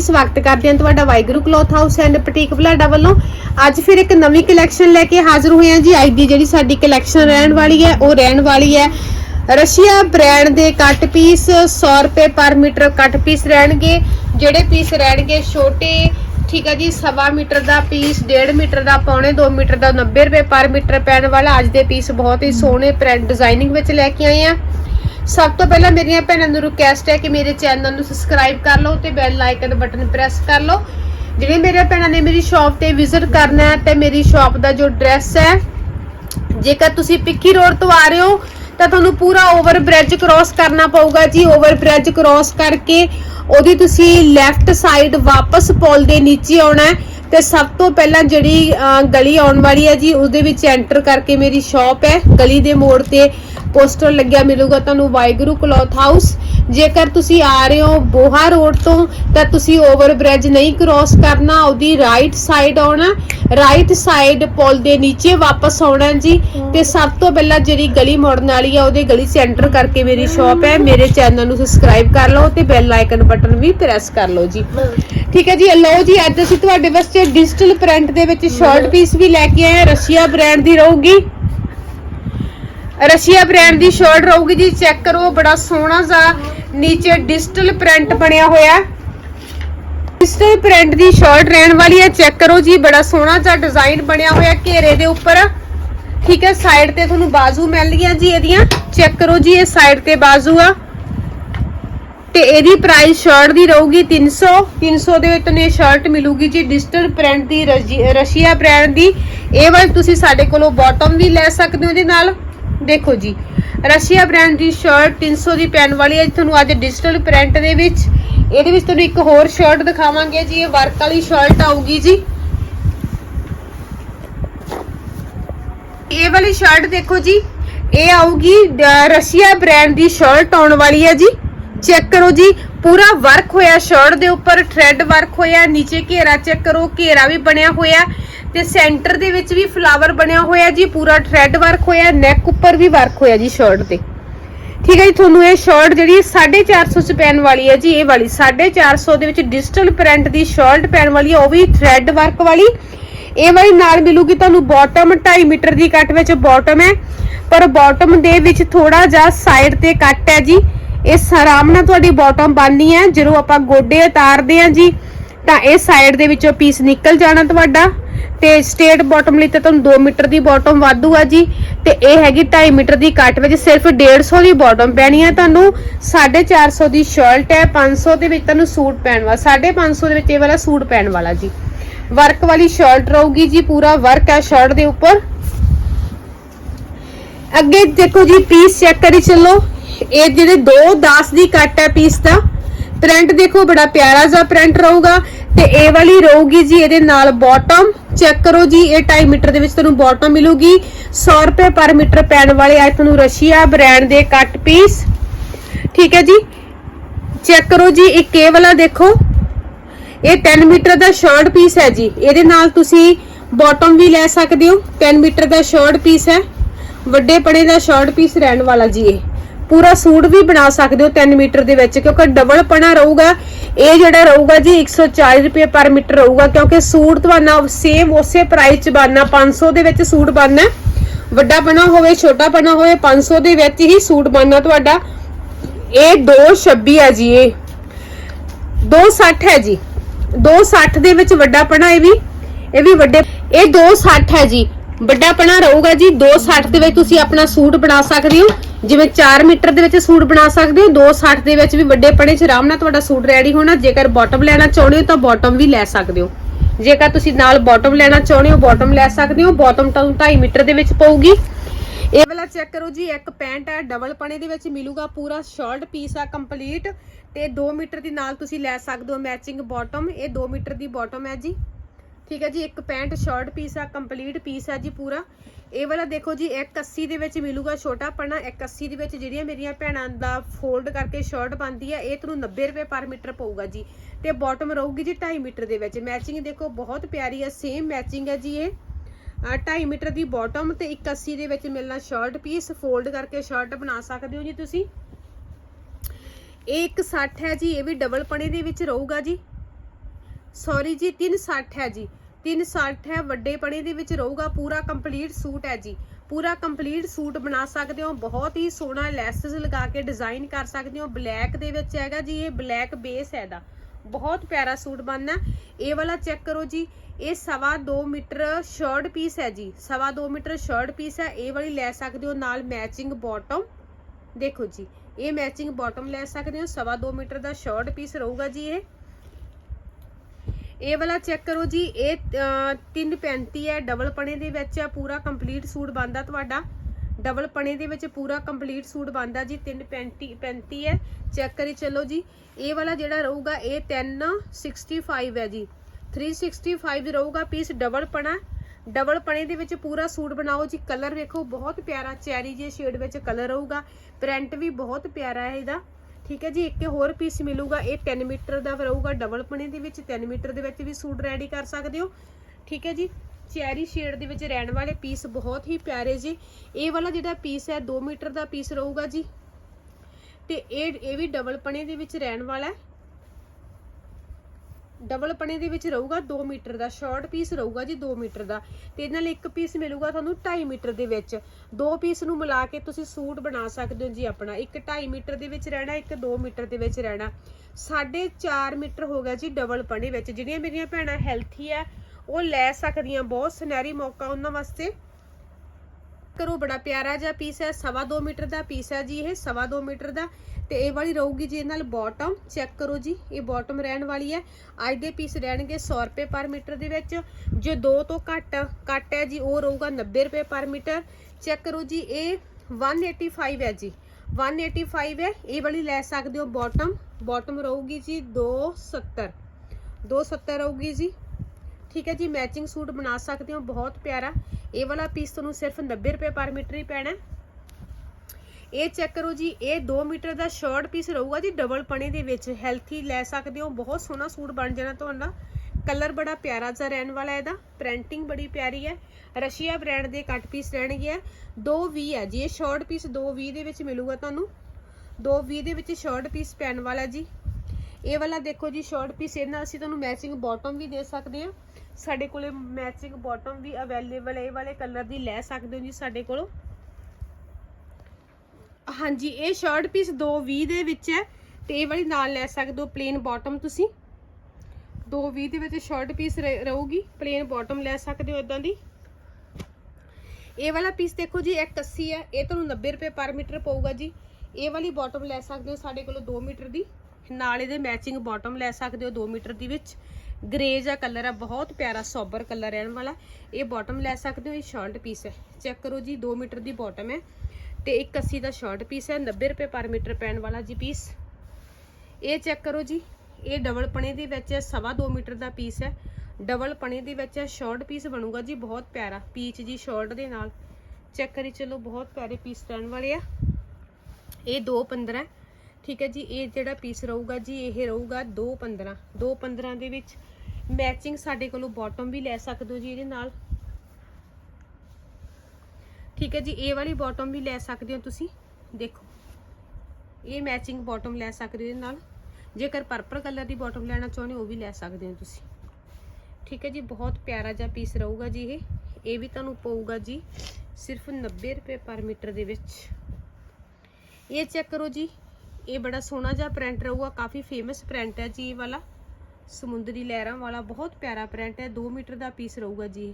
ਸਵਾਗਤ ਕਰਦੇ ਹਾਂ ਤੁਹਾਡਾ Waheguru cloth house and boutique Balada ਵੱਲੋਂ। ਅੱਜ ਫਿਰ ਇੱਕ ਨਵੀਂ ਕਲੈਕਸ਼ਨ ਲੈ ਕੇ ਹਾਜ਼ਰ ਹੋਏ ਹਾਂ ਜੀ। ਅੱਜ ਦੀ ਜਿਹੜੀ ਸਾਡੀ ਕਲੈਕਸ਼ਨ ਰਹਿਣ ਵਾਲੀ ਹੈ, ਉਹ ਰਹਿਣ ਵਾਲੀ ਹੈ। ਰਸ਼ੀਆ ਬ੍ਰਾਂਡ ਦੇ ਕੱਟ ਪੀਸ 100 ਰੁਪਏ ਪਰ ਮੀਟਰ ਕੱਟ ਪੀਸ ਰਹਿਣਗੇ। ਜਿਹੜੇ ਪੀਸ ਰਹਿਣਗੇ ਛੋਟੇ, ਠੀਕ ਹੈ ਜੀ, ਸਵਾ ਮੀਟਰ ਦਾ ਪੀਸ 1.5 ਮੀਟਰ ਦਾ ਪੌਣੇ 2 ਮੀਟਰ ਦਾ 90 ਰੁਪਏ ਪਰ ਮੀਟਰ ਪੈਣ ਵਾਲਾ। ਅੱਜ ਦੇ ਪੀਸ ਬਹੁਤ ਹੀ ਸੋਹਣੇ ਪ੍ਰਿੰਟ ਡਿਜ਼ਾਈਨਿੰਗ ਵਿੱਚ ਲੈ ਕੇ ਆਏ ਆ ਸਭ ਤੋਂ ਪਹਿਲਾਂ ਮੇਰੀਆਂ ਭੈਣਾਂ ਨੂੰ ਰਿਕੁਐਸਟ ਹੈ ਕਿ ਮੇਰੇ ਚੈਨਲ ਨੂੰ ਸਬਸਕ੍ਰਾਈਬ ਕਰ ਲਓ ਤੇ ਬੈਲ ਆਈਕਨ ਬਟਨ ਪ੍ਰੈਸ ਕਰ ਲਓ। ਜਿਹੜੇ ਮੇਰੇ ਭੈਣਾਂ ਨੇ ਮੇਰੀ ਸ਼ਾਪ ਤੇ ਵਿਜ਼ਿਟ ਕਰਨਾ ਹੈ, ਤੇ ਮੇਰੀ ਸ਼ਾਪ ਦਾ ਜੋ ਐਡਰੈਸ ਹੈ, ਜੇਕਰ ਤੁਸੀਂ ਪਿੱਕੀ ਰੋਡ ਤੋਂ ਆ ਰਹੇ ਹੋ, ਤਾਂ ਤੁਹਾਨੂੰ ਪੂਰਾ ਓਵਰ ਬ੍ਰਿਜ ਕ੍ਰਾਸ ਕਰਨਾ ਪਊਗਾ ਜੀ। ਓਵਰ ਬ੍ਰਿਜ ਕ੍ਰਾਸ ਕਰਕੇ ਉਹਦੀ ਤੁਸੀਂ ਲੈਫਟ ਸਾਈਡ ਵਾਪਸ ਪੁਲ ਦੇ ਨੀਚੇ ਆਉਣਾ ਹੈ ਤੇ ਸਭ ਤੋਂ ਪਹਿਲਾਂ ਜਿਹੜੀ ਗਲੀ ਆਉਣ ਵਾਲੀ ਹੈ ਜੀ, ਉਹਦੇ ਵਿੱਚ ਐਂਟਰ ਕਰਕੇ ਮੇਰੀ ਸ਼ਾਪ ਹੈ। ਗਲੀ ਦੇ ਮੋੜ ਤੇ ਪੋਸਟਰ ਲੱਗਿਆ ਮਿਲੂਗਾ ਤੁਹਾਨੂੰ ਵਾਹਿਗੁਰੂ ਕਲੋਥ ਹਾਊਸ। ਜੇਕਰ ਤੁਸੀਂ ਆ ਰਹੇ ਹੋ ਬੋਹਾ ਰੋਡ ਤੋਂ, ਤਾਂ ਤੁਸੀਂ ਓਵਰ ਬ੍ਰਿਜ ਨਹੀਂ ਕ੍ਰਾਸ ਕਰਨਾ, ਉਹਦੀ ਰਾਈਟ ਸਾਈਡ ਆਉਣਾ। ਰਾਈਟ ਸਾਈਡ ਪੁਲ ਦੇ ਨੀਚੇ ਵਾਪਸ ਆਉਣਾ ਜੀ। ਤੇ ਸਭ ਤੋਂ ਪਹਿਲਾਂ ਜਿਹੜੀ ਗਲੀ ਮੋੜਨ ਵਾਲੀ ਆ, ਉਹਦੇ ਗਲੀ 'ਚ ਐਂਟਰ ਕਰਕੇ ਮੇਰੀ ਸ਼ਾਪ ਹੈ। ਮੇਰੇ ਚੈਨਲ ਨੂੰ ਸਬਸਕ੍ਰਾਈਬ ਕਰ ਲਓ ਤੇ ਬੈਲ ਆਈਕਨ ਬਟਨ ਵੀ ਪ੍ਰੈਸ ਕਰ ਲਓ ਜੀ। ਠੀਕ ਹੈ ਜੀ ਲਓ ਜੀ, ਅੱਜ ਅਸੀਂ ਤੁਹਾਡੇ ਵਾਸਤੇ ਡਿਜੀਟਲ ਪ੍ਰਿੰਟ ਦੇ ਵਿੱਚ ਸ਼ਾਰਟ ਪੀਸ ਵੀ ਲੈ ਕੇ ਆਏ ਹਾਂ। ਰਸ਼ੀਆ ਬ੍ਰਾਂਡ ਦੀ ਰਹੂਗੀ। ਰਸ਼ੀਆ ਬ੍ਰਾਂਡ ਦੀ ਸ਼ਰਟ ਰਹੂਗੀ ਜੀ, ਚੈੱਕ ਕਰੋ, ਬੜਾ ਸੋਹਣਾ ਜਿਹਾ ਨੀਚੇ ਡਿਜੀਟਲ ਪ੍ਰਿੰਟ ਬਣਿਆ ਹੋਇਆ ਡਿਜੀਟਲ ਪ੍ਰਿੰਟ ਦੀ ਸ਼ਰਟ ਰਹਿਣ ਵਾਲੀ ਹੈ, ਚੈੱਕ ਕਰੋ ਜੀ, ਬੜਾ ਸੋਹਣਾ ਜਿਹਾ ਡਿਜ਼ਾਈਨ ਬਣਿਆ ਹੋਇਆ ਘੇਰੇ ਦੇ ਉੱਪਰ। ਠੀਕ ਹੈ, ਸਾਈਡ ਤੇ ਤੁਹਾਨੂੰ ਬਾਜ਼ੂ ਮਿਲਣਗੀਆਂ ਜੀ ਇਹਦੀਆਂ, ਚੈੱਕ ਕਰੋ ਜੀ, ਇਹ ਸਾਈਡ ਤੇ ਬਾਜ਼ੂ ਆ। ਤੇ ਇਹਦੀ ਪ੍ਰਾਈਸ ਸ਼ਰਟ ਦੀ ਰਹੂਗੀ 300 300 ਦੇ ਵਿੱਚ ਤੁਹਾਨੂੰ ਇਹ ਸ਼ਰਟ ਮਿਲੂਗੀ ਜੀ, ਡਿਜੀਟਲ ਪ੍ਰਿੰਟ ਦੀ ਰਸ਼ੀਆ ਬ੍ਰਾਂਡ ਦੀ। ਇਹ ਵਾਲੀ ਤੁਸੀਂ ਸਾਡੇ ਕੋਲੋਂ ਬਾਟਮ ਵੀ ਲੈ ਸਕਦੇ ਹੋ ਇਹਦੇ ਨਾਲ। ਦੇਖੋ ਜੀ, ਰਸ਼ੀਆ ਬ੍ਰਾਂਡ ਦੀ ਸ਼ਰਟ 300 ਦੀ ਪੈਣ ਵਾਲੀ ਹੈ ਤੁਹਾਨੂੰ ਅੱਜ ਡਿਜੀਟਲ ਪ੍ਰਿੰਟ ਦੇ ਵਿੱਚ। ਇਹਦੇ ਵਿੱਚ ਤੁਹਾਨੂੰ ਇੱਕ ਹੋਰ ਸ਼ਰਟ ਦਿਖਾਵਾਂਗੇ ਜੀ, ਇਹ ਵਰਕ ਵਾਲੀ ਸ਼ਰਟ ਆਊਗੀ ਜੀ। ਇਹ ਵਾਲੀ ਸ਼ਰਟ ਦੇਖੋ ਜੀ, ਇਹ ਆਊਗੀ ਰਸ਼ੀਆ ਬ੍ਰਾਂਡ ਦੀ ਸ਼ਰਟ ਆਉਣ ਵਾਲੀ ਹੈ ਜੀ। ਚੈੱਕ ਕਰੋ ਜੀ, ਪੂਰਾ ਵਰਕ ਹੋਇਆ ਸ਼ਰਟ ਦੇ ਉੱਪਰ ਥ੍ਰੈਡ ਵਰਕ ਹੋਇਆ, ਨੀਚੇ ਘੇਰਾ ਚੈੱਕ ਕਰੋ, ਘੇਰਾ ਵੀ ਬਣਿਆ ਹੋਇਆ। ਤੇ ਸੈਂਟਰ ਦੇ ਵਿੱਚ ਵੀ ਫਲਾਵਰ ਬਣਿਆ ਹੋਇਆ ਜੀ, ਪੂਰਾ ਥ੍ਰੈਡ ਵਰਕ ਹੋਇਆ ਨੈਕ ਉੱਪਰ ਵੀ ਵਰਕ ਹੋਇਆ ਜੀ ਸ਼ਰਟ ਤੇ। ਠੀਕ ਹੈ ਜੀ, ਤੁਹਾਨੂੰ ਇਹ ਸ਼ਰਟ ਜਿਹੜੀ 450 ਚ ਪੈਣ ਵਾਲੀ ਹੈ ਜੀ, ਇਹ ਵਾਲੀ 450 ਦੇ ਵਿੱਚ ਡਿਜੀਟਲ ਪ੍ਰਿੰਟ ਦੀ ਸ਼ਰਟ ਪੈਣ ਵਾਲੀ ਹੈ, ਉਹ ਵੀ ਥ੍ਰੈਡ ਵਰਕ ਵਾਲੀ। ਇਹ ਵਾਲੀ ਨਾਲ ਮਿਲੂਗੀ ਤੁਹਾਨੂੰ ਬਾਟਮ 2.5 ਮੀਟਰ ਦੀ ਕੱਟ ਵਿੱਚ ਬਾਟਮ ਹੈ। ਪਰ ਬਾਟਮ ਦੇ ਵਿੱਚ ਥੋੜਾ ਜਿਹਾ ਸਾਈਡ ਤੇ ਕੱਟ ਹੈ ਜੀ। ਇਹ ਆਰਾਮ ਨਾਲ ਤੁਹਾਡੀ ਬਾਟਮ ਬਣਨੀ ਹੈ। ਜਦੋਂ ਆਪਾਂ ਗੋਡੇ ਉਤਾਰਦੇ ਹਾਂ ਜੀ, ਤਾਂ ਇਹ ਸਾਈਡ ਦੇ ਵਿੱਚੋਂ ਪੀਸ ਨਿਕਲ ਜਾਣਾ ਤੁਹਾਡਾ। ਤੇ ਸਟੇਟ ਬਾਟਮ ਲਈ ਤਾਂ ਤੁਹਾਨੂੰ 2 ਮੀਟਰ ਦੀ ਬਾਟਮ ਵਾਧੂ ਆ ਜੀ। ਤੇ ਇਹ ਹੈਗੀ 2.5 ਮੀਟਰ ਦੀ ਕੱਟ ਵਿੱਚ ਸਿਰਫ 150 ਦੀ ਬਾਟਮ ਪੈਣੀ ਹੈ ਤੁਹਾਨੂੰ 450 ਦੀ ਸ਼ਰਟ ਹੈ 500 ਦੇ ਵਿੱਚ ਤੁਹਾਨੂੰ ਸੂਟ ਪੈਣ ਵਾਲਾ 550 ਦੇ ਵਿੱਚ ਇਹ ਵਾਲਾ ਸੂਟ ਪੈਣ ਵਾਲਾ ਜੀ। ਵਰਕ ਵਾਲੀ ਸ਼ਰਟ ਰਹੂਗੀ ਜੀ, ਪੂਰਾ ਵਰਕ ਹੈ ਸ਼ਰਟ ਦੇ ਉੱਪਰ। ਅੱਗੇ ਦੇਖੋ ਜੀ ਪੀਸ ਚੈੱਕ ਕਰੀ ਚੱਲੋ। ਇਹ ਜਿਹੜੇ 2 10 ਦੀ ਕੱਟ ਹੈ ਪੀਸ ਦਾ ਪ੍ਰਿੰਟ ਦੇਖੋ, ਬੜਾ ਪਿਆਰਾ ਜਿਹਾ ਪ੍ਰਿੰਟ ਰਹੂਗਾ। ਤੇ ਇਹ ਵਾਲੀ ਰਹੂਗੀ ਜੀ ਇਹਦੇ ਨਾਲ ਬਾਟਮ ਚੈੱਕ ਕਰੋ ਜੀ, ਇਹ 2.5 ਮੀਟਰ ਦੇ ਵਿੱਚ ਤੁਹਾਨੂੰ ਬਾਟਮ ਮਿਲੂਗੀ। 100 ਰੁਪਏ ਪਰ ਮੀਟਰ ਪੈਣ ਵਾਲੇ ਅੱਜ ਤੁਹਾਨੂੰ ਰਸ਼ੀਆ ਬ੍ਰਾਂਡ ਦੇ ਕੱਟ ਪੀਸ ਠੀਕ ਹੈ ਜੀ? ਚੈੱਕ ਕਰੋ ਜੀ, ਇੱਕ ਇਹ ਵਾਲਾ ਦੇਖੋ। ਇਹ 10 ਮੀਟਰ ਦਾ ਸ਼ਾਰਟ ਪੀਸ ਹੈ ਜੀ। ਇਹਦੇ ਨਾਲ ਤੁਸੀਂ ਬਾਟਮ ਵੀ ਲੈ ਸਕਦੇ ਹੋ। 10 ਮੀਟਰ ਦਾ ਸ਼ਾਰਟ ਪੀਸ ਹੈ। ਵੱਡੇ ਪੜੇ ਦਾ ਸ਼ਾਰਟ ਪੀਸ ਰਹਿਣ ਵਾਲਾ ਜੀ ਇਹ। ਪੂਰਾ ਸੂਟ ਵੀ ਬਣਾ ਸਕਦੇ ਹੋ 3 ਮੀਟਰ ਦੇ ਵਿੱਚ, ਕਿਉਂਕਿ ਡਬਲ ਪਣਾ ਰਹੂਗਾ, ਇਹ ਜਿਹੜਾ ਰਹੂਗਾ ਜੀ 140 ਰੁਪਏ ਪਰ ਮੀਟਰ ਰਹੂਗਾ, ਕਿਉਂਕਿ ਸੂਟ ਤੁਹਾਡਾ ਸੇਮ ਉਸੇ ਪ੍ਰਾਈਸ ਚ ਬਣਨਾ 500 ਦੇ ਵਿੱਚ ਸੂਟ ਬਣਨਾ ਵੱਡਾ ਪਣਾ ਹੋਵੇ, ਛੋਟਾ ਬਣਾ ਹੋਵੇ 500 ਦੇ ਵਿੱਚ ਹੀ ਸੂਟ ਬਣਨਾ ਤੁਹਾਡਾ। ਇਹ 226 ਹੈ ਜੀ ਇਹ। 260 ਹੈ ਜੀ। 260 ਦੇ ਵਿੱਚ ਵੱਡਾ ਪਣਾ ਇਹ ਵੀ। ਇਹ ਵੀ ਵੱਡੇ, ਇਹ 260 ਹੈ ਜੀ। ਵੱਡਾ ਰਹੂਗਾ ਜੀ। 260 ਦੇ ਵਿੱਚ ਤੁਸੀਂ ਆਪਣਾ ਸੂਟ ਬਣਾ ਸਕਦੇ ਹੋ। ਜਿਵੇਂ 4 ਮੀਟਰ ਦੇ ਵਿੱਚ ਸੂਟ ਬਣਾ ਸਕਦੇ ਹੋ। 260 ਦੇ ਵਿੱਚ ਵੀ ਵੱਡੇ ਪਣੇ 'ਚ ਆਰਾਮ ਨਾਲ ਤੁਹਾਡਾ ਸੂਟ ਰੈਡੀ ਹੋਣਾ। ਜੇਕਰ ਬਾਟਮ ਲੈਣਾ ਚਾਹੁੰਦੇ ਹੋ ਤਾਂ ਬਾਟਮ ਵੀ ਲੈ ਸਕਦੇ ਹੋ। ਜੇਕਰ ਤੁਸੀਂ ਨਾਲ ਬਾਟਮ ਲੈਣਾ ਚਾਹੁੰਦੇ ਹੋ ਬਾਟਮ ਲੈ ਸਕਦੇ ਹੋ। ਬਾਟਮ ਤੁਹਾਨੂੰ 2.5 ਮੀਟਰ ਦੇ ਵਿੱਚ ਪਊਗੀ। ਇਹ ਵਾਲਾ ਚੈੱਕ ਕਰੋ ਜੀ। ਇੱਕ ਪੈਂਟ ਹੈ ਡਬਲ ਪਣੇ ਦੇ ਵਿੱਚ ਮਿਲੂਗਾ ਪੂਰਾ। ਸ਼ਾਰਟ ਪੀਸ ਆ ਕੰਪਲੀਟ ਤੇ 2 ਮੀਟਰ ਦੀ ਨਾਲ ਤੁਸੀਂ ਲੈ ਸਕਦੇ ਹੋ ਮੈਚਿੰਗ ਬਾਟਮ ਇਹ 2 ਮੀਟਰ ਦੀ ਬਾਟਮ ਹੈ ਜੀ। ਠੀਕ ਹੈ ਜੀ, ਇੱਕ ਪੈਂਟ ਸ਼ਰਟ ਪੀਸ ਆ ਕੰਪਲੀਟ ਪੀਸ ਆ ਜੀ ਪੂਰਾ। ਇਹ ਵਾਲਾ ਦੇਖੋ ਜੀ 180 ਦੇ ਵਿੱਚ ਮਿਲੂਗਾ ਛੋਟਾ ਪਣਾ 180 ਦੇ ਵਿੱਚ ਜਿਹੜੀਆਂ ਮੇਰੀਆਂ ਭੈਣਾਂ ਦਾ ਫੋਲਡ ਕਰਕੇ ਸ਼ਰਟ ਪਾਉਂਦੀ ਹੈ ਇਹ ਤੁਹਾਨੂੰ 90 ਰੁਪਏ ਪਰ ਮੀਟਰ ਪਊਗਾ ਜੀ। ਤੇ ਬਾਟਮ ਰਹੂਗੀ ਜੀ 2.5 ਮੀਟਰ ਦੇ ਵਿੱਚ। ਮੈਚਿੰਗ ਦੇਖੋ, ਬਹੁਤ ਪਿਆਰੀ ਆ ਸੇਮ ਮੈਚਿੰਗ ਹੈ ਜੀ ਇਹ। ਅਹ 2.5 ਮੀਟਰ ਦੀ ਬਾਟਮ ਤੇ 180 ਦੇ ਵਿੱਚ ਮਿਲਣਾ ਸ਼ਰਟ ਪੀਸ ਫੋਲਡ ਕਰਕੇ ਸ਼ਰਟ ਬਣਾ ਸਕਦੇ ਹੋ ਜੀ ਤੁਸੀਂ। ਇਹ ਇੱਕ 60 ਹੈ ਜੀ, ਇਹ ਵੀ ਡਬਲ ਪਣੇ ਦੇ ਵਿੱਚ ਰਹੂਗਾ ਜੀ। ਸੌਰੀ ਜੀ 360 ਹੈ ਜੀ। 360 ਹੈ, ਵੱਡੇ ਪਣੇ ਦੇ ਵਿੱਚ ਰਹੂਗਾ, ਪੂਰਾ ਕੰਪਲੀਟ ਸੂਟ ਹੈ ਜੀ। ਪੂਰਾ ਕੰਪਲੀਟ ਸੂਟ ਬਣਾ ਸਕਦੇ ਹੋ, ਬਹੁਤ ਹੀ ਸੋਹਣਾ ਲੈਸਸ ਲਗਾ ਕੇ ਡਿਜ਼ਾਈਨ ਕਰ ਸਕਦੇ ਹੋ। ਬਲੈਕ ਦੇ ਵਿੱਚ ਹੈਗਾ ਜੀ, ਇਹ ਬਲੈਕ ਬੇਸ ਹੈ ਇਹਦਾ। ਬਹੁਤ ਪਿਆਰਾ ਸੂਟ ਬਣਨਾ ਇਹ ਵਾਲਾ ਚੈੱਕ ਕਰੋ ਜੀ, ਇਹ ਸਵਾ 2 ਮੀਟਰ ਸ਼ਰਟ ਪੀਸ ਹੈ ਜੀ। ਸਵਾ 2 ਮੀਟਰ ਸ਼ਰਟ ਪੀਸ ਹੈ, ਇਹ ਵਾਲੀ ਲੈ ਸਕਦੇ ਹੋ ਨਾਲ ਮੈਚਿੰਗ ਬਾਟਮ ਦੇਖੋ ਜੀ, ਇਹ ਮੈਚਿੰਗ ਬਾਟਮ ਲੈ ਸਕਦੇ ਹੋ, ਸਵਾ 2 ਮੀਟਰ ਦਾ ਸ਼ਰਟ ਪੀਸ ਰਹੂਗਾ ਜੀ ਇਹ। ਇਹ ਵਾਲਾ ਚੈੱਕ ਕਰੋ ਜੀ ਇਹ ਅਹ, 335 ਹੈ ਡਬਲ ਪਣੇ ਦੇ ਵਿੱਚ ਹੈ ਪੂਰਾ ਕੰਪਲੀਟ ਸੂਟ ਬਣਦਾ ਤੁਹਾਡਾ। ਡਬਲ ਪਣੇ ਦੇ ਵਿੱਚ ਪੂਰਾ ਕੰਪਲੀਟ ਸੂਟ ਬਣਦਾ ਜੀ 335 35 ਹੈ। ਚੈੱਕ ਕਰੀ ਚੱਲੋ ਜੀ। ਇਹ ਵਾਲਾ ਜਿਹੜਾ ਰਹੂਗਾ ਇਹ 365 ਹੈ ਜੀ। 365 ਰਹੂਗਾ ਪੀਸ ਡਬਲ ਪਣਾ। ਡਬਲ ਪਣੇ ਦੇ ਵਿੱਚ ਪੂਰਾ ਸੂਟ ਬਣਾਓ ਜੀ। ਕਲਰ ਵੇਖੋ ਬਹੁਤ ਪਿਆਰਾ ਚੈਰੀ ਜੇ ਸ਼ੇਡ ਵਿੱਚ ਕਲਰ ਰਹੂਗਾ। ਪ੍ਰਿੰਟ ਵੀ ਬਹੁਤ ਪਿਆਰਾ ਹੈ ਇਹਦਾ। ਠੀਕ ਹੈ ਜੀ, ਇੱਕ ਹੋਰ ਪੀਸ ਮਿਲੂਗਾ, ਇਹ 3 ਮੀਟਰ ਦਾ ਰਹੂਗਾ ਡਬਲ ਪਣੇ ਦੇ ਵਿੱਚ 3 ਮੀਟਰ ਦੇ ਵਿੱਚ ਵੀ ਸੂਟ ਰੈਡੀ ਕਰ ਸਕਦੇ ਹੋ। ਠੀਕ ਹੈ ਜੀ, ਚੈਰੀ ਸ਼ੇਡ ਦੇ ਵਿੱਚ ਰਹਿਣ ਵਾਲੇ ਪੀਸ ਬਹੁਤ ਹੀ ਪਿਆਰੇ ਜੀ। ਇਹ ਵਾਲਾ ਜਿਹੜਾ ਪੀਸ ਹੈ 2 ਮੀਟਰ ਦਾ ਪੀਸ ਰਹੂਗਾ ਜੀ। ਤੇ ਇਹ ਇਹ ਵੀ ਡਬਲ ਪਣੇ ਦੇ ਵਿੱਚ ਰਹਿਣ ਵਾਲਾ ਹੈ। ਡਬਲ ਪਣੇ ਦੇ ਵਿੱਚ ਰਹੂਗਾ 2 ਮੀਟਰ ਦਾ, ਸ਼ਾਰਟ ਪੀਸ ਰਹੂਗਾ ਜੀ 2 ਮੀਟਰ ਦਾ ਤੇ ਇਹਦੇ ਨਾਲ ਇੱਕ ਪੀਸ ਮਿਲੂਗਾ ਤੁਹਾਨੂੰ 2.5 ਮੀਟਰ ਦੇ ਵਿੱਚ। ਦੋ ਪੀਸ ਨੂੰ ਮਿਲਾ ਕੇ ਤੁਸੀਂ ਸੂਟ ਬਣਾ ਸਕਦੇ ਹੋ ਜੀ ਆਪਣਾ। ਇੱਕ 2.5 ਮੀਟਰ ਦੇ ਵਿੱਚ ਰਹਿਣਾ, ਇੱਕ 2 ਮੀਟਰ ਦੇ ਵਿੱਚ ਰਹਿਣਾ। 4.5 ਮੀਟਰ ਹੋ ਗਿਆ ਜੀ ਡਬਲ ਪਣੇ ਵਿੱਚ। ਜਿਹੜੀਆਂ ਮੇਰੀਆਂ ਭੈਣਾਂ ਹੈਲਥੀ ਆ ਉਹ ਲੈ ਸਕਦੀਆਂ ਬਹੁਤ। ਸੁਨਹਿਰੀ ਮੌਕਾ ਉਹਨਾਂ ਵਾਸਤੇ। ਕਰੋ, ਬੜਾ ਪਿਆਰਾ ਜਿਹਾ ਪੀਸ ਹੈ, ਸਵਾ 2 ਮੀਟਰ ਦਾ ਪੀਸ ਹੈ ਜੀ ਇਹ, ਸਵਾ 2 ਮੀਟਰ ਦਾ। ਤੇ ਇਹ ਵਾਲੀ ਰਹੂਗੀ ਜੀ ਇਹ ਨਾਲ ਬਾਟਮ ਚੈੱਕ ਕਰੋ ਜੀ, ਇਹ ਬਾਟਮ ਰਹਿਣ ਵਾਲੀ ਹੈ। ਅੱਜ ਦੇ ਪੀਸ ਰਹਿਣਗੇ 100 ਰੁਪਏ ਪਰ ਮੀਟਰ ਦੇ ਵਿੱਚ। ਜੋ 2 ਤੋਂ ਘੱਟ ਘੱਟ ਹੈ ਜੀ, ਉਹ ਰਹੂਗਾ 90 ਰੁਪਏ ਪਰ ਮੀਟਰ। ਚੈੱਕ ਕਰੋ ਜੀ, ਇਹ 185 ਹੈ ਜੀ। 185 ਹੈ, ਇਹ ਵਾਲੀ ਲੈ ਸਕਦੇ ਹੋ ਬਾਟਮ ਬਾਟਮ ਰਹੂਗੀ ਜੀ 270 270 ਰਹੂਗੀ ਜੀ। ਠੀਕ ਹੈ ਜੀ ਮੈਚਿੰਗ ਸੂਟ ਬਣਾ ਸਕਦੇ ਹੋ, ਬਹੁਤ ਪਿਆਰਾ। ਇਹ ਵਾਲਾ ਪੀਸ ਤੁਹਾਨੂੰ ਸਿਰਫ 90 ਰੁਪਏ ਪਰ ਮੀਟਰ ਹੀ ਪੈਣਾ ਇਹ ਚੈੱਕ ਕਰੋ ਜੀ, ਇਹ 2 ਮੀਟਰ ਦਾ ਸ਼ਾਰਟ ਪੀਸ ਰਹੂਗਾ ਜੀ ਡਬਲ ਪਣੇ ਦੇ ਵਿੱਚ। ਹੈਲਥੀ ਲੈ ਸਕਦੇ ਹੋ, ਬਹੁਤ ਸੋਹਣਾ ਸੂਟ ਬਣ ਜਾਣਾ ਤੁਹਾਡਾ। ਕਲਰ ਬੜਾ ਪਿਆਰਾ ਜਿਹਾ ਰਹਿਣ ਵਾਲਾ ਇਹਦਾ। ਪ੍ਰਿੰਟਿੰਗ ਬੜੀ ਪਿਆਰੀ ਹੈ। ਰਸ਼ੀਆ ਬ੍ਰਾਂਡ ਦੇ ਕੱਟ ਪੀਸ ਰਹਿਣਗੇ 220 ਹੈ ਜੀ, ਇਹ ਸ਼ਾਰਟ ਪੀਸ 220 ਦੇ ਵਿੱਚ ਮਿਲੂਗਾ ਤੁਹਾਨੂੰ। 220 ਦੇ ਵਿੱਚ ਸ਼ਾਰਟ ਪੀਸ ਪੈਣ ਵਾਲਾ ਜੀ। ਇਹ ਵਾਲਾ ਦੇਖੋ ਜੀ ਸ਼ਰਟ ਪੀਸ ਇਹਨਾਂ ਅਸੀਂ ਤੁਹਾਨੂੰ ਮੈਚਿੰਗ ਬਾਟਮ ਵੀ ਦੇ ਸਕਦੇ ਹਾਂ। ਸਾਡੇ ਕੋਲੇ ਮੈਚਿੰਗ ਬਾਟਮ ਵੀ ਅਵੇਲੇਬਲ ਹੈ, ਇਹ ਵਾਲੇ ਕਲਰ ਦੀ ਲੈ ਸਕਦੇ ਹੋ ਜੀ ਸਾਡੇ ਕੋਲੋਂ। ਹਾਂਜੀ, ਇਹ ਸ਼ਰਟ ਪੀਸ 220 ਦੇ ਵਿੱਚ ਹੈ, ਤੇ ਇਹ ਵਾਲੀ ਨਾਲ ਲੈ ਸਕਦੇ ਹੋ ਪਲੇਨ ਬਾਟਮ ਤੁਸੀਂ। 220 ਦੇ ਵਿੱਚ ਸ਼ਰਟ ਪੀਸ ਰਹੂਗੀ ਪਲੇਨ ਬਾਟਮ ਲੈ ਸਕਦੇ ਹੋ ਇਦਾਂ ਦੀ। ਇਹ ਵਾਲਾ ਪੀਸ ਦੇਖੋ ਜੀ 180 ਹੈ, ਇਹ ਤੁਹਾਨੂੰ 90 ਰੁਪਏ ਪਰ ਮੀਟਰ ਪਊਗਾ ਜੀ। ਇਹ ਵਾਲੀ ਬਾਟਮ ਲੈ ਸਕਦੇ ਹੋ ਸਾਡੇ ਕੋਲੋਂ 2 ਮੀਟਰ ਦੀ। ਨਾਲ ਇਹਦੇ ਮੈਚਿੰਗ ਬਾਟਮ ਲੈ ਸਕਦੇ ਹੋ 2 ਮੀਟਰ ਦੀ ਵਿੱਚ। ਗ੍ਰੇ ਜਿਹਾ ਕਲਰ ਹੈ ਬਹੁਤ ਪਿਆਰਾ ਸੋਬਰ ਕਲਰ ਰਹਿਣ ਵਾਲਾ। ਇਹ ਬਾਟਮ ਲੈ ਸਕਦੇ ਹੋ, ਇਹ ਸ਼ਾਰਟ ਪੀਸ ਹੈ। ਚੈੱਕ ਕਰੋ ਜੀ 2 ਮੀਟਰ ਦੀ ਬਾਟਮ ਹੈ। ਤੇ 180 ਦਾ ਸ਼ਾਰਟ ਪੀਸ ਹੈ 90 ਰੁਪਏ ਪਰ ਮੀਟਰ ਪੈਣ ਵਾਲਾ ਜੀ ਪੀਸ ਇਹ ਚੈੱਕ ਕਰੋ ਜੀ, ਇਹ ਡਬਲ ਪਣੇ ਦੇ ਵਿੱਚ ਹੈ, ਸਵਾ 2 ਮੀਟਰ ਦਾ ਪੀਸ ਹੈ। ਡਬਲ ਪਣੇ ਦੇ ਵਿੱਚ ਹੈ ਸ਼ਾਰਟ ਪੀਸ ਬਣੂਗਾ ਜੀ, ਬਹੁਤ ਪਿਆਰਾ। ਪੀਚ ਜੀ ਸ਼ਾਰਟ ਦੇ ਨਾਲ। ਚੈੱਕ ਕਰੀ ਚਲੋ, ਬਹੁਤ ਪਿਆਰੇ ਪੀਸ ਰਹਿਣ ਵਾਲੇ ਆ। ਇਹ 215 ਠੀਕ ਹੈ ਜੀ, ਇਹ ਜਿਹੜਾ ਪੀਸ ਰਹੂਗਾ ਜੀ, ਇਹ ਰਹੂਗਾ 215 215 ਦੇ ਵਿੱਚ ਮੈਚਿੰਗ ਸਾਡੇ ਕੋਲੋਂ ਬਾਟਮ ਵੀ ਲੈ ਸਕਦੇ ਹੋ ਜੀ ਇਹਦੇ ਨਾਲ। ਠੀਕ ਹੈ ਜੀ, ਇਹ ਵਾਲੀ ਬਾਟਮ ਵੀ ਲੈ ਸਕਦੇ ਹੋ ਤੁਸੀਂ। ਦੇਖੋ, ਇਹ ਮੈਚਿੰਗ ਬਾਟਮ ਲੈ ਸਕਦੇ ਹੋ ਇਹਦੇ ਨਾਲ। ਜੇਕਰ ਪਰਪਲ ਕਲਰ ਦੀ ਬਾਟਮ ਲੈਣਾ ਚਾਹੁੰਦੇ ਹੋ, ਉਹ ਵੀ ਲੈ ਸਕਦੇ ਹੋ ਤੁਸੀਂ। ਠੀਕ ਹੈ ਜੀ, ਬਹੁਤ ਪਿਆਰਾ ਜਿਹਾ ਪੀਸ ਰਹੂਗਾ ਜੀ ਇਹ। ਇਹ ਵੀ ਤੁਹਾਨੂੰ ਪਊਗਾ ਜੀ, ਸਿਰਫ 90 ਰੁਪਏ ਪਰ ਮੀਟਰ ਦੇ ਵਿੱਚ। ਇਹ ਚੈੱਕ ਕਰੋ ਜੀ ਇਹ ਬੜਾ ਸੋਹਣਾ ਜਿਹਾ ਪ੍ਰਿੰਟ ਰਹੂਗਾ, ਕਾਫੀ ਫੇਮਸ ਪ੍ਰਿੰਟ ਹੈ ਜੀ ਇਹ ਵਾਲਾ। ਸਮੁੰਦਰੀ ਲਹਿਰਾਂ ਵਾਲਾ ਬਹੁਤ ਪਿਆਰਾ ਪ੍ਰਿੰਟ ਹੈ 2 ਮੀਟਰ ਦਾ ਪੀਸ ਰਹੂਗਾ ਜੀ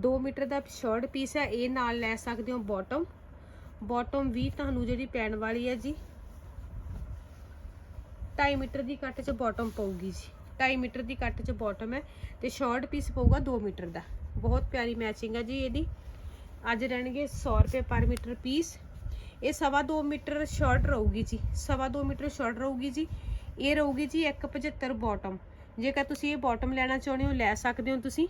2 ਮੀਟਰ ਦਾ ਸ਼ਾਰਟ ਪੀਸ ਹੈ, ਇਹ ਨਾਲ ਲੈ ਸਕਦੇ ਹੋ ਬਾਟਮ ਬਾਟਮ ਵੀ ਤੁਹਾਨੂੰ ਜਿਹੜੀ ਪੈਣ ਵਾਲੀ ਹੈ ਜੀ 2.5 ਮੀਟਰ ਦੀ ਕੱਟ 'ਚ ਬਾਟਮ ਪਊਗੀ ਜੀ। 2.5 ਮੀਟਰ ਦੀ ਕੱਟ 'ਚ ਬਾਟਮ ਹੈ ਤੇ ਸ਼ਾਰਟ ਪੀਸ ਪਊਗਾ 2 ਮੀਟਰ ਦਾ। ਬਹੁਤ ਪਿਆਰੀ ਮੈਚਿੰਗ ਹੈ ਜੀ ਇਹਦੀ। ਅੱਜ ਰਹਿਣਗੇ 100 ਰੁਪਏ ਪਰ ਮੀਟਰ ਪੀਸ ਇਹ ਸਵਾ 2 ਮੀਟਰ ਸ਼ਾਰਟ ਰਹੂਗੀ ਜੀ, ਸਵਾ 2 ਮੀਟਰ ਸ਼ਾਰਟ ਰਹੂਗੀ ਜੀ। ਇਹ ਰਹੂਗੀ ਜੀ 175 ਬਾਟਮ। ਜੇਕਰ ਤੁਸੀਂ ਇਹ ਬਾਟਮ ਲੈਣਾ ਚਾਹੁੰਦੇ ਹੋ, ਲੈ ਸਕਦੇ ਹੋ ਤੁਸੀਂ।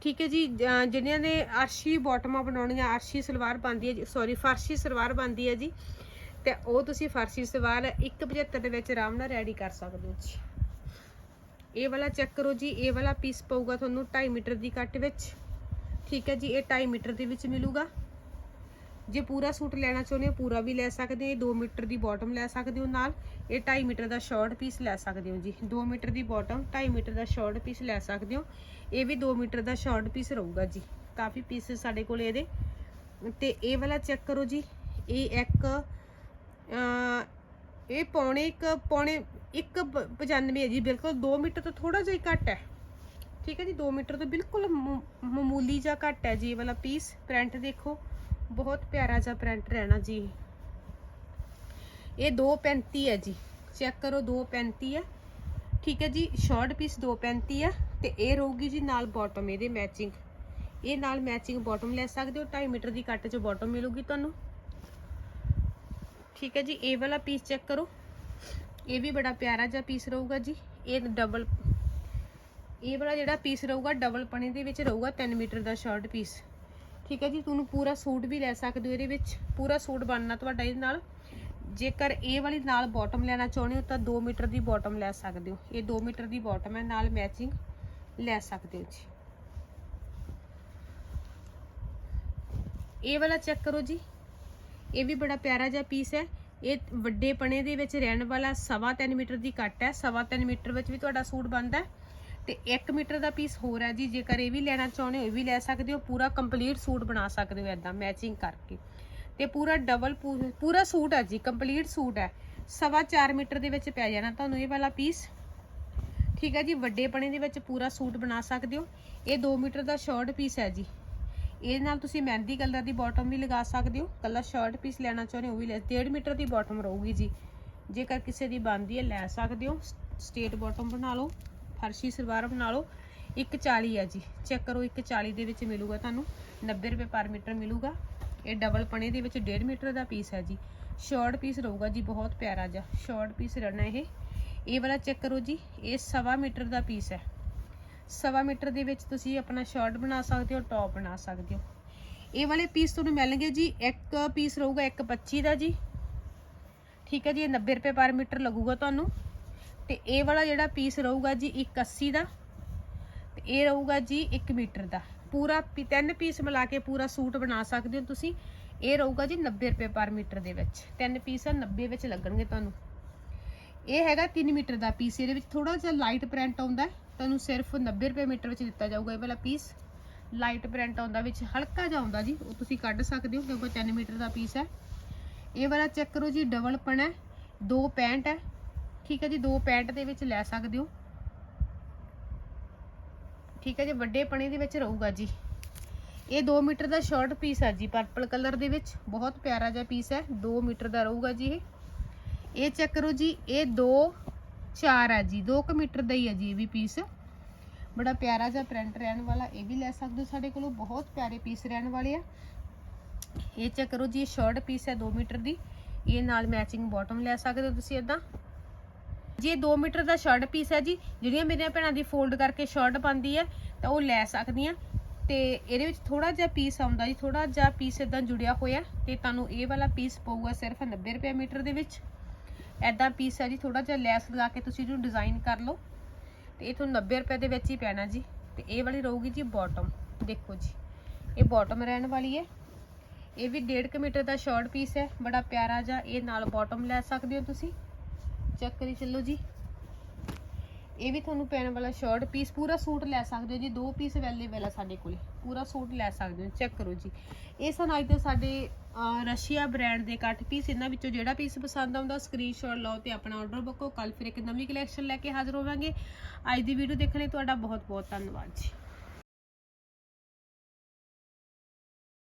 ਠੀਕ ਹੈ ਜੀ ਅਹ ਜਿਹਨਾਂ ਨੇ ਅਰਸ਼ੀ ਬਾਟਮਾਂ ਬਣਾਉਣੀਆਂ, ਅਰਸ਼ੀ ਸਲਵਾਰ ਬਣਦੀ ਹੈ ਜੀ ਸੌਰੀ ਫਰਸ਼ੀ ਸਲਵਾਰ ਬਣਦੀ ਹੈ ਜੀ। ਤੇ ਉਹ ਤੁਸੀਂ ਫਰਸ਼ੀ ਸਲਵਾਰ 175 ਦੇ ਵਿੱਚ ਆਰਾਮ ਨਾਲ ਰੈਡੀ ਕਰ ਸਕਦੇ ਹੋ ਜੀ। ਇਹ ਵਾਲਾ ਚੈੱਕ ਕਰੋ ਜੀ, ਇਹ ਵਾਲਾ ਪੀਸ ਪਊਗਾ ਤੁਹਾਨੂੰ 2.5 ਮੀਟਰ ਦੀ ਕੱਟ ਵਿੱਚ। ਠੀਕ ਹੈ ਜੀ, ਇਹ 2.5 ਮੀਟਰ ਦੇ ਵਿੱਚ ਮਿਲੂਗਾ। ਜੇ ਪੂਰਾ ਸੂਟ ਲੈਣਾ ਚਾਹੁੰਦੇ ਹੋ, ਪੂਰਾ ਵੀ ਲੈ ਸਕਦੇ ਹੋ, ਇਹ 2 ਮੀਟਰ ਦੀ ਬਾਟਮ ਲੈ ਸਕਦੇ ਹੋ ਨਾਲ, ਇਹ 2.5 ਮੀਟਰ ਦਾ ਸ਼ਾਰਟ ਪੀਸ ਲੈ ਸਕਦੇ ਹੋ ਜੀ। 2 ਮੀਟਰ ਦੀ ਬਾਟਮ 2.5 ਮੀਟਰ ਦਾ ਸ਼ਾਰਟ ਪੀਸ ਲੈ ਸਕਦੇ ਹੋ। ਇਹ ਵੀ 2 ਮੀਟਰ ਦਾ ਸ਼ਾਰਟ ਪੀਸ ਰਹੂਗਾ ਜੀ। ਕਾਫੀ ਪੀਸ ਸਾਡੇ ਕੋਲ ਇਹਦੇ। ਤੇ ਇਹ ਵਾਲਾ ਚੈੱਕ ਕਰੋ ਜੀ। ਇਹ ਇੱਕ ਇਹ ਪੌਣੇ ਇੱਕ, ਪੌਣੇ 195 ਹੈ ਜੀ। ਬਿਲਕੁਲ 2 ਮੀਟਰ ਤੋਂ ਥੋੜਾ ਜਿਹਾ ਹੀ ਘੱਟ ਹੈ। ਠੀਕ ਹੈ ਜੀ 2 ਮੀਟਰ ਤੋਂ ਬਿਲਕੁਲ ਮਾਮੂਲੀ ਜਿਹਾ ਘੱਟ ਹੈ ਜੀ ਇਹ ਵਾਲਾ ਪੀਸ ਪ੍ਰਿੰਟ ਦੇਖੋ। ਬਹੁਤ ਪਿਆਰਾ ਜਿਹਾ ਪ੍ਰਿੰਟ ਰਹਿਣਾ ਜੀ। ਇਹ 235 ਹੈ ਜੀ। ਚੈੱਕ ਕਰੋ 235 ਹੈ। ਠੀਕ ਹੈ ਜੀ ਸ਼ਾਰਟ ਪੀਸ 235 ਹੈ ਤੇ ਇਹ ਰਹੂਗੀ ਜੀ ਨਾਲ ਬਾਟਮ ਇਹਦੇ ਮੈਚਿੰਗ ਇਹ ਨਾਲ ਮੈਚਿੰਗ ਬਾਟਮ ਲੈ ਸਕਦੇ ਹੋ 2.5 ਮੀਟਰ ਦੀ ਕੱਟ 'ਚ ਬਾਟਮ ਮਿਲੂਗੀ ਤੁਹਾਨੂੰ। ਠੀਕ ਹੈ ਜੀ, ਇਹ ਵਾਲਾ ਪੀਸ ਚੈੱਕ ਕਰੋ। ਇਹ ਵੀ ਬੜਾ ਪਿਆਰਾ ਜਿਹਾ ਪੀਸ ਰਹੂਗਾ ਜੀ। ਇਹ ਡਬਲ ਇਹ ਵਾਲਾ ਜਿਹੜਾ ਪੀਸ ਰਹੂਗਾ ਡਬਲ ਪਣੇ ਦੇ ਵਿੱਚ ਰਹੂਗਾ 3 ਮੀਟਰ ਦਾ ਸ਼ਾਰਟ ਪੀਸ ਠੀਕ ਹੈ ਜੀ, ਤੁਹਾਨੂੰ ਪੂਰਾ ਸੂਟ ਵੀ ਲੈ ਸਕਦੇ ਹੋ ਇਹਦੇ ਵਿੱਚ। ਪੂਰਾ ਸੂਟ ਬਣਨਾ ਤੁਹਾਡਾ ਇਹਦੇ ਨਾਲ। ਜੇਕਰ ਇਹ ਵਾਲੀ ਨਾਲ ਬਾਟਮ ਲੈਣਾ ਚਾਹੁੰਦੇ ਹੋ ਤਾਂ 2 ਮੀਟਰ ਦੀ ਬਾਟਮ ਲੈ ਸਕਦੇ ਹੋ। ਇਹ 2 ਮੀਟਰ ਦੀ ਬਾਟਮ ਹੈ, ਨਾਲ ਮੈਚਿੰਗ ਲੈ ਸਕਦੇ ਹੋ ਜੀ। ਇਹ ਵਾਲਾ ਚੈੱਕ ਕਰੋ ਜੀ। ਇਹ ਵੀ ਬੜਾ ਪਿਆਰਾ ਜਿਹਾ ਪੀਸ ਹੈ। ਇਹ ਵੱਡੇ ਪਣੇ ਦੇ ਵਿੱਚ ਰਹਿਣ ਵਾਲਾ ਸਵਾ ਤਿੰਨ ਮੀਟਰ ਦੀ ਕੱਟ ਹੈ। ਸਵਾ ਤਿੰਨ ਮੀਟਰ ਵਿੱਚ ਵੀ ਤੁਹਾਡਾ ਸੂਟ ਬਣਦਾ ਹੈ। ਤੇ 1 ਮੀਟਰ ਦਾ ਪੀਸ ਹੋਰ ਹੈ ਜੀ, ਜੇਕਰ ਇਹ ਵੀ ਲੈਣਾ ਚਾਹੁੰਦੇ ਹੋ, ਇਹ ਵੀ ਲੈ ਸਕਦੇ ਹੋ। ਪੂਰਾ ਕੰਪਲੀਟ ਸੂਟ ਬਣਾ ਸਕਦੇ ਹੋ ਐਦਾਂ ਮੈਚਿੰਗ ਕਰਕੇ। ਤੇ ਪੂਰਾ ਡਬਲ ਪੂਰਾ ਸੂਟ ਹੈ ਜੀ ਕੰਪਲੀਟ ਸੂਟ ਹੈ। ਸਵਾ 4 ਮੀਟਰ ਦੇ ਵਿੱਚ ਪੈ ਜਾਣਾ ਤੁਹਾਨੂੰ ਇਹ ਵਾਲਾ ਪੀਸ ਠੀਕ ਹੈ ਜੀ ਵੱਡੇ ਪਣੇ ਦੇ ਵਿੱਚ ਪੂਰਾ ਸੂਟ ਬਣਾ ਸਕਦੇ ਹੋ। ਇਹ 2 ਮੀਟਰ ਦਾ ਸ਼ਾਰਟ ਪੀਸ ਹੈ ਜੀ। ਇਹ ਨਾਲ ਤੁਸੀਂ ਮਹਿੰਦੀ ਕਲਰ ਦੀ ਬਾਟਮ ਵੀ ਲਗਾ ਸਕਦੇ ਹੋ। ਕੱਲਾ ਸ਼ਾਰਟ ਪੀਸ ਲੈਣਾ ਚਾਹੁੰਦੇ ਹੋ, ਉਹ ਵੀ ਲੈ 1.5 ਮੀਟਰ ਦੀ ਬਾਟਮ ਰਹੂਗੀ ਜੀ। ਜੇਕਰ ਕਿਸੇ ਦੀ ਬਣਦੀ ਹੈ, ਲੈ ਸਕਦੇ ਹੋ। ਸਟੇਟ ਬਾਟਮ ਬਣਾ ਲਓ। ਫਰਸ਼ੀ ਸਲਵਾਰ ਬਣਾ 140 ਹੈ ਜੀ। ਚੈੱਕ ਕਰੋ 140 ਦੇ ਵਿੱਚ ਮਿਲੂਗਾ ਤੁਹਾਨੂੰ। 90 ਰੁਪਏ ਪਰ ਮੀਟਰ ਮਿਲੂਗਾ। ਇਹ ਡਬਲ ਪਣੇ ਦੇ ਵਿੱਚ 1.5 ਮੀਟਰ ਦਾ ਪੀਸ ਹੈ ਜੀ। ਸ਼ਾਰਟ ਪੀਸ ਰਹੂਗਾ ਜੀ, ਬਹੁਤ ਪਿਆਰਾ ਜਿਹਾ। ਸ਼ਾਰਟ ਪੀਸ ਰਹਿਣਾ ਇਹ। ਇਹ ਵਾਲਾ ਚੈੱਕ ਕਰੋ ਜੀ, ਇਹ ਸਵਾ ਮੀਟਰ ਦਾ ਪੀਸ ਹੈ। ਸਵਾ ਮੀਟਰ ਦੇ ਵਿੱਚ ਤੁਸੀਂ ਆਪਣਾ ਸ਼ਾਰਟ ਬਣਾ ਸਕਦੇ ਹੋ ਟੌਪ ਬਣਾ ਸਕਦੇ ਹੋ। ਇਹ ਵਾਲੇ ਪੀਸ ਤੁਹਾਨੂੰ ਮਿਲਣਗੇ ਜੀ, ਇੱਕ ਪੀਸ ਰਹੂਗਾ 125 ਦਾ ਜੀ। ਠੀਕ ਹੈ ਜੀ, ਇਹ 90 ਰੁਪਏ ਪਰ ਮੀਟਰ ਲੱਗੂਗਾ ਤੁਹਾਨੂੰ। ਤੇ ਇਹ ਵਾਲਾ ਜਿਹੜਾ ਪੀਸ ਰਹੂਗਾ ਜੀ 180 ਦਾ ਤੇ ਇਹ ਰਹੂਗਾ ਜੀ 1 ਮੀਟਰ ਦਾ। ਪੂਰਾ ਪੀ- ਤਿੰਨ ਪੀਸ ਮਿਲਾ ਕੇ ਪੂਰਾ ਸੂਟ ਬਣਾ ਸਕਦੇ ਹੋ ਤੁਸੀਂ। ਇਹ ਰਹੂਗਾ ਜੀ 90 ਰੁਪਏ ਪਰ ਮੀਟਰ ਦੇ ਵਿੱਚ। ਤਿੰਨ ਪੀਸ 90 ਵਿੱਚ ਲੱਗਣਗੇ ਤੁਹਾਨੂੰ। ਇਹ ਹੈਗਾ 3 ਮੀਟਰ ਦਾ ਪੀਸ। ਇਹਦੇ ਵਿੱਚ ਥੋੜਾ ਜਿਹਾ ਲਾਈਟ ਪ੍ਰਿੰਟ ਆਉਂਦਾ। ਤੁਹਾਨੂੰ ਸਿਰਫ 90 ਰੁਪਏ ਮੀਟਰ ਵਿੱਚ ਦਿੱਤਾ ਜਾਊਗਾ ਇਹ ਵਾਲਾ ਪੀਸ। ਲਾਈਟ ਪ੍ਰਿੰਟ ਆਉਂਦਾ ਵਿੱਚ ਹਲਕਾ ਜਿਹਾ ਆਉਂਦਾ ਜੀ। ਉਹ ਤੁਸੀਂ ਕੱਢ ਸਕਦੇ ਹੋ ਕਿਉਂਕਿ 3 ਮੀਟਰ ਦਾ ਪੀਸ ਹੈ। ਇਹ ਵਾਲਾ ਚੈੱਕ ਕਰੋ ਜੀ, ਡਬਲ ਪਣ ਹੈ, ਦੋ ਪੈਂਟ ਹੈ। ਠੀਕ ਹੈ ਜੀ, ਦੋ ਪੈਂਟ ਦੇ ਵਿੱਚ ਲੈ ਸਕਦੇ ਹੋ। ਠੀਕ ਹੈ ਜੀ ਵੱਡੇ ਪਣੇ ਦੇ ਵਿੱਚ ਰਹੂਗਾ ਜੀ। ਇਹ 2 ਮੀਟਰ ਦਾ ਸ਼ਾਰਟ ਪੀਸ ਹੈ ਜੀ ਪਰਪਲ ਕਲਰ ਦੇ ਵਿੱਚ। ਬਹੁਤ ਪਿਆਰਾ ਜਿਹਾ ਪੀਸ ਹੈ 2 ਮੀਟਰ ਦਾ ਰਹੂਗਾ ਜੀ ਇਹ। ਇਹ ਚੈੱਕ ਕਰੋ ਜੀ, ਇਹ 2 4 ਹੈ ਜੀ 2 ਮੀਟਰ ਦਾ ਹੀ ਹੈ ਜੀ ਇਹ ਵੀ ਪੀਸ। ਬੜਾ ਪਿਆਰਾ ਜਿਹਾ ਪ੍ਰਿੰਟ ਰਹਿਣ ਵਾਲਾ, ਇਹ ਵੀ ਲੈ ਸਕਦੇ ਹੋ ਸਾਡੇ ਕੋਲੋਂ। ਬਹੁਤ ਪਿਆਰੇ ਪੀਸ ਰਹਿਣ ਵਾਲੇ ਆ। ਇਹ ਚੈੱਕ ਕਰੋ ਜੀ, ਇਹ ਸ਼ਾਰਟ ਪੀਸ ਹੈ 2 ਮੀਟਰ ਦੀ। ਇਹ ਨਾਲ ਮੈਚਿੰਗ ਬਾਟਮ ਲੈ ਸਕਦੇ ਹੋ ਤੁਸੀਂ ਇਦਾਂ ਜੇ ਇਹ 2 ਮੀਟਰ ਦਾ ਸ਼ਰਟ ਪੀਸ ਹੈ ਜੀ, ਜਿਹੜੀਆਂ ਮੇਰੀਆਂ ਭੈਣਾਂ ਦੀ ਫੋਲਡ ਕਰਕੇ ਸ਼ਰਟ ਪਾਉਂਦੀ ਹੈ, ਤਾਂ ਉਹ ਲੈ ਸਕਦੀਆਂ ਤੇ ਇਹਦੇ ਵਿੱਚ ਥੋੜਾ ਜਿਹਾ ਪੀਸ ਆਉਂਦਾ ਜੀ ਥੋੜਾ ਜਿਹਾ ਪੀਸ ਇਦਾਂ ਜੁੜਿਆ ਹੋਇਆ ਤੇ ਤੁਹਾਨੂੰ ਇਹ ਵਾਲਾ ਪੀਸ ਪਊਗਾ ਸਿਰਫ 90 ਰੁਪਏ ਮੀਟਰ ਦੇ ਵਿੱਚ। ਐਦਾਂ ਪੀਸ ਹੈ ਜੀ ਥੋੜਾ ਜਿਹਾ ਲੈਸ ਲਗਾ ਕੇ ਤੁਸੀਂ ਇਹਨੂੰ ਡਿਜ਼ਾਈਨ ਕਰ ਲਓ। ਤੇ ਇਹ ਤੁਹਾਨੂੰ 90 ਰੁਪਏ ਦੇ ਵਿੱਚ ਹੀ ਪੈਣਾ ਜੀ। ਤੇ ਇਹ ਵਾਲੀ ਰਹੂਗੀ ਜੀ ਬਾਟਮ ਦੇਖੋ ਜੀ, ਇਹ ਬਾਟਮ ਰਹਿਣ ਵਾਲੀ ਹੈ। ਇਹ ਵੀ 1.5 ਮੀਟਰ ਦਾ ਸ਼ਾਰਟ ਪੀਸ ਹੈ, ਬੜਾ ਪਿਆਰਾ ਜਿਹਾ, ਇਹ ਨਾਲ ਬਾਟਮ ਲੈ ਸਕਦੇ ਹੋ ਤੁਸੀਂ। ਚੈੱਕ ਕਰੀ ਚੱਲੋ ਜੀ। ਇਹ ਵੀ ਤੁਹਾਨੂੰ ਪੈਣ ਵਾਲਾ ਸ਼ਰਟ ਪੀਸ ਪੂਰਾ ਸੂਟ ਲੈ ਸਕਦੇ ਹੋ ਜੀ, ਦੋ ਪੀਸ ਅਵੇਲੇਬਲ ਆ ਸਾਡੇ ਕੋਲੇ। ਪੂਰਾ ਸੂਟ ਲੈ ਸਕਦੇ ਹੋ, ਚੈੱਕ ਕਰੋ ਜੀ। ਇਹ ਸਨ ਅੱਜ ਦੇ ਸਾਡੇ ਰਸ਼ੀਆ ਬ੍ਰਾਂਡ ਦੇ ਕੱਟ ਪੀਸ ਇਹਨਾਂ ਵਿੱਚੋਂ ਜਿਹੜਾ ਪੀਸ ਪਸੰਦ ਆਉਂਦਾ ਸਕਰੀਨਸ਼ਾਟ ਲਓ ਤੇ ਆਪਣਾ ਆਰਡਰ ਬੁੱਕੋ ਕੱਲ ਫਿਰ ਇੱਕ ਨਵੀਂ ਕਲੈਕਸ਼ਨ ਲੈ ਕੇ ਹਾਜ਼ਰ ਹੋਵਾਂਗੇ। ਅੱਜ ਦੀ ਵੀਡੀਓ ਦੇਖਣ ਲਈ ਤੁਹਾਡਾ ਬਹੁਤ ਬਹੁਤ ਧੰਨਵਾਦ ਜੀ।